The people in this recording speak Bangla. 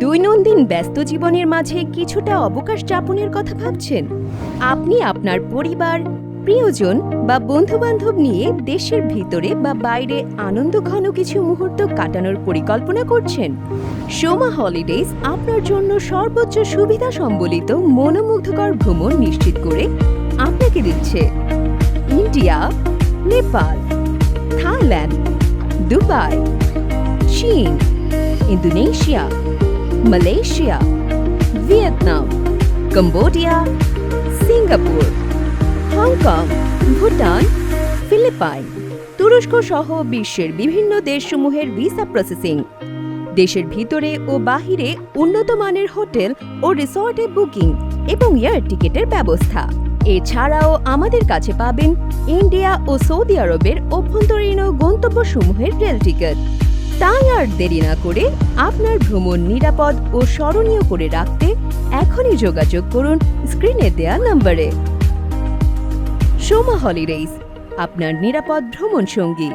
দৈনন্দিন ব্যস্ত জীবনের মাঝে কিছুটা অবকাশ যাপনের কথা ভাবছেন? আপনি আপনার পরিবার, প্রিয়জন বা বন্ধুবান্ধব নিয়ে দেশের ভিতরে বা বাইরে আনন্দঘন কিছু মুহূর্ত কাটানোর পরিকল্পনা করছেন। সোমা হলিডেজ আপনার জন্য সর্বোচ্চ সুবিধা সম্বলিত মনোমুগ্ধকর ভ্রমণ নিশ্চিত করে আপনাকে দিচ্ছে ইন্ডিয়া, নেপাল, থাইল্যান্ড, দুবাই, চীন, Indonesia Malaysia Vietnam Cambodia Singapore Hong Kong Bhutan Philippines তুরস্ক সহ বিশ্বের বিভিন্ন দেশসমূহের ভিসা প্রসেসিং দেশের ভিতরে ও বাহিরে উন্নত মানের হোটেল ও রিসর্টে বুকিং এবং এয়ার টিকেটের ব্যবস্থা। এছাড়াও আমাদের কাছে পাবেন ইন্ডিয়া ও সৌদি আরবের অভ্যন্তরীণ গন্তব্যসমূহের রেল টিকিট তাই আর দেরি না করে আপনার ভ্রমণ নিরাপদ ও স্মরণীয় করে রাখতে এখনই যোগাযোগ করুন স্ক্রিনে দেয়া নম্বরে। সোমা হলিডেইস, আপনার নিরাপদ ভ্রমণ সঙ্গী